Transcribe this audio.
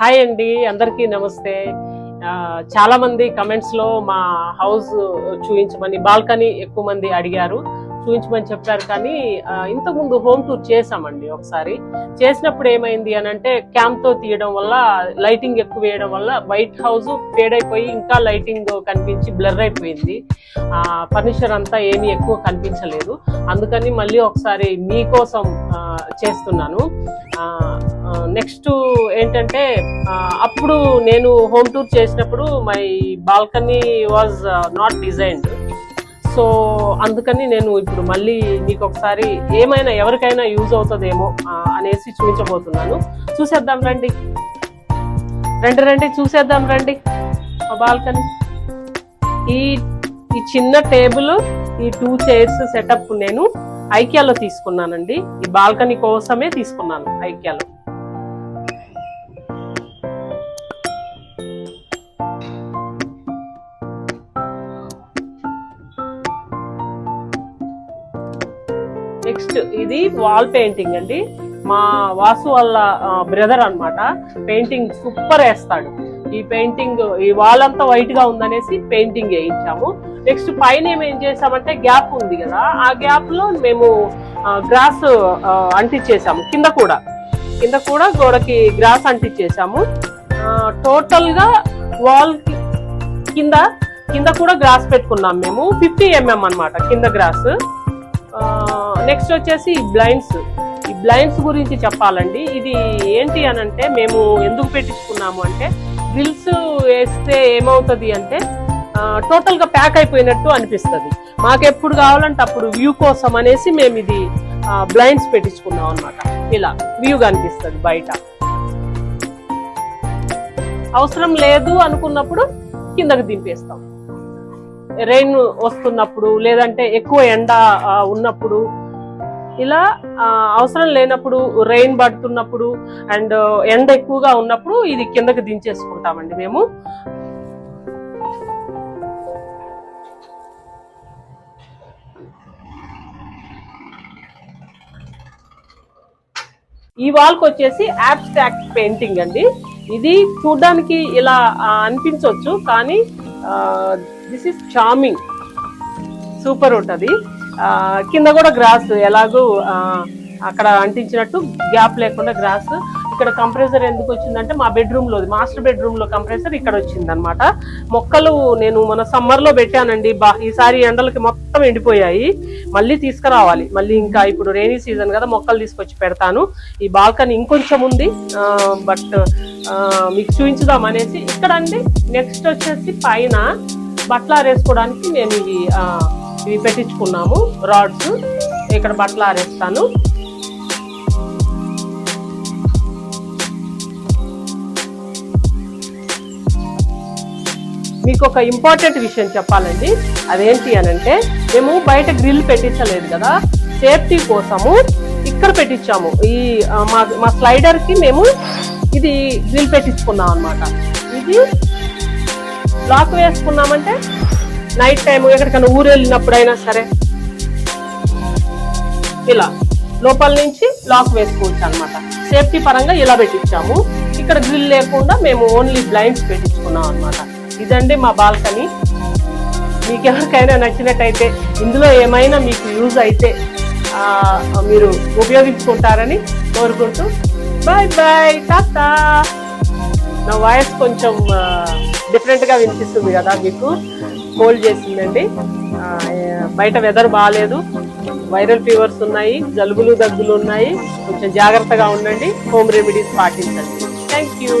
Hi అండి అందరికీ నమస్తే. చాలామంది చాలా మంది కమెంట్స్లో మా హౌస్ చూపించమని బాల్కనీ ఎక్కువ మంది అడిగారు. చూపించమని చెప్పారు కానీ ఇంతకుముందు హోమ్ టూర్ చేసామండి ఒకసారి. చేసినప్పుడు ఏమైంది అని అంటే క్యాంప్తో తీయడం వల్ల లైటింగ్ ఎక్కువ వేయడం వల్ల వైట్ హౌస్ ఫేడ్ అయిపోయి ఇంకా లైటింగ్ కనిపించి బ్లర్ అయిపోయింది. ఆ ఫర్నిచర్ అంతా ఏమీ ఎక్కువ కనిపించలేదు. అందుకని మళ్ళీ ఒకసారి మీకోసం ఆ, చేస్తున్నాను. నెక్స్ట్ ఏంటంటే అప్పుడు నేను హోమ్ టూర్ చేసినప్పుడు my balcony was not designed so అందుకని నేను ఇప్పుడు మళ్ళీ మీకు ఒకసారి ఏమైనా ఎవరికైనా యూజ్ అవుతుందేమో అనేసి చూపించబోతున్నాను. చూసేద్దాం రండి. రండి రండి చూసేద్దాం రండి. మా బాల్కనీ ఈ ఈ చిన్న టేబుల్ ఈ టూ చైర్స్ సెటప్ నేను ఐక్యాలో తీసుకున్నానండి. ఈ బాల్కనీ కోసమే తీసుకున్నాను ఐక్యాలో నెక్స్ట్ ఇది వాల్ పెయింటింగ్ అండి. మా వాసు వాళ్ళ బ్రదర్ అన్నమాట. పెయింటింగ్ సూపర్ వేస్తాడు. ఈ పెయింటింగ్ ఈ వాల్ అంతా వైట్గా ఉందనేసి పెయింటింగ్ వేయించాము. నెక్స్ట్ పైన ఏం చేసామంటే గ్యాప్ ఉంది కదా. ఆ గ్యాప్లో మేము గ్రాస్ అంటించేసాము కింద కూడా. కింద కూడా గోడకి గ్రాస్ అంటించేసాము టోటల్గా వాల్ కింద కింద కూడా గ్రాస్ పెట్టుకున్నాం మేము. ఫిఫ్టీ ఎంఎం అనమాట కింద గ్రాస్ నెక్స్ట్ వచ్చేసి బ్లైండ్స్ ఈ బ్లైండ్స్ గురించి చెప్పాలండి. ఇది ఏంటి అని అంటే మేము ఎందుకు పెట్టించుకున్నాము అంటే గ్రిల్స్ వేస్తే ఏమవుతుంది అంటే టోటల్గా ప్యాక్ అయిపోయినట్టు అనిపిస్తుంది. మాకు ఎప్పుడు కావాలంటే అప్పుడు వ్యూ కోసం అనేసి మేము ఇది బ్లైండ్స్ పెట్టించుకున్నాం అన్నమాట. ఇలా వ్యూ కనిపిస్తుంది బయట. అవసరం లేదు అనుకున్నప్పుడు కిందకి దింపేస్తాం. రెయిన్ వస్తున్నప్పుడు లేదంటే ఎక్కువ ఎండ ఉన్నప్పుడు ఇలా అవసరం లేనప్పుడు రెయిన్ పడుతున్నప్పుడు అండ్ ఎండ ఎక్కువగా ఉన్నప్పుడు ఇది కిందకి దించేసుకుంటామండి మేము. ఈ వాల్కి వచ్చేసి abstract పెయింటింగ్ అండి. ఇది చూడడానికి ఇలా అనిపించవచ్చు కానీ దిస్ ఇస్ చార్మింగ్ సూపర్ ఉంటుంది. కింద కూడా గ్రాస్ ఎలాగో అక్కడ అంటించినట్టు గ్యాప్ లేకుండా గ్రాస్ ఇక్కడ కంప్రెసర్ ఎందుకు వచ్చిందంటే మా బెడ్రూమ్లో మాస్టర్ బెడ్రూమ్లో కంప్రెసర్ ఇక్కడ వచ్చింది అనమాట మొక్కలు నేను మన సమ్మర్లో పెట్టానండి బా ఈసారి ఎండలకి మొత్తం ఎండిపోయాయి. మళ్ళీ తీసుకురావాలి మళ్ళీ ఇంకా ఇప్పుడు రెయినీ సీజన్ కదా మొక్కలు తీసుకొచ్చి పెడతాను. ఈ బాల్కనీ ఇంకొంచెం ఉంది బట్ మీకు చూపించుదాం అనేసి. ఇక్కడ అండి నెక్స్ట్ వచ్చేసి పైన బట్టలు ఆరేసుకోవడానికి నేను ఈ ఇవి పెట్టించుకున్నాము. రాడ్స్ ఇక్కడ బట్టలు ఆరేస్తాను. మీకు ఒక ఇంపార్టెంట్ విషయం చెప్పాలండి. అదేంటి అని అంటే మేము బయట గ్రిల్ పెట్టించలేదు కదా. సేఫ్టీ కోసము ఇక్కడ పెట్టించాము. ఈ మా మా మేము ఇది గ్రిల్ పెట్టించుకున్నాం అనమాట ఇది బ్లాక్ వేసుకున్నామంటే నైట్ టైం ఎక్కడికైనా ఊరు వెళ్ళినప్పుడైనా సరే ఇలా లోపల నుంచి లాక్ వేసుకోవచ్చు అనమాట సేఫ్టీ పరంగా ఇలా పెట్టించాము. ఇక్కడ గ్రిల్ లేకుండా మేము ఓన్లీ బ్లైండ్స్ పెట్టించుకున్నాం అనమాట ఇదండి మా బాల్కనీ. మీకు ఎవరికైనా నచ్చినట్టయితే ఇందులో ఏమైనా మీకు యూజ్ అయితే మీరు ఉపయోగించుకుంటారని కోరుకుంటూ బాయ్ బాయ్ టాటా. నా వాయిస్ కొంచెం డిఫరెంట్గా వినిపిస్తుంది కదా మీకు? కోల్డ్ చేసిందండి. బయట వెదర్ బాగాలేదు వైరల్ ఫీవర్స్ ఉన్నాయి జలుబులు దగ్గులు ఉన్నాయి. కొంచెం జాగ్రత్తగా ఉండండి. హోమ్ రెమెడీస్ పాటించండి. Thank you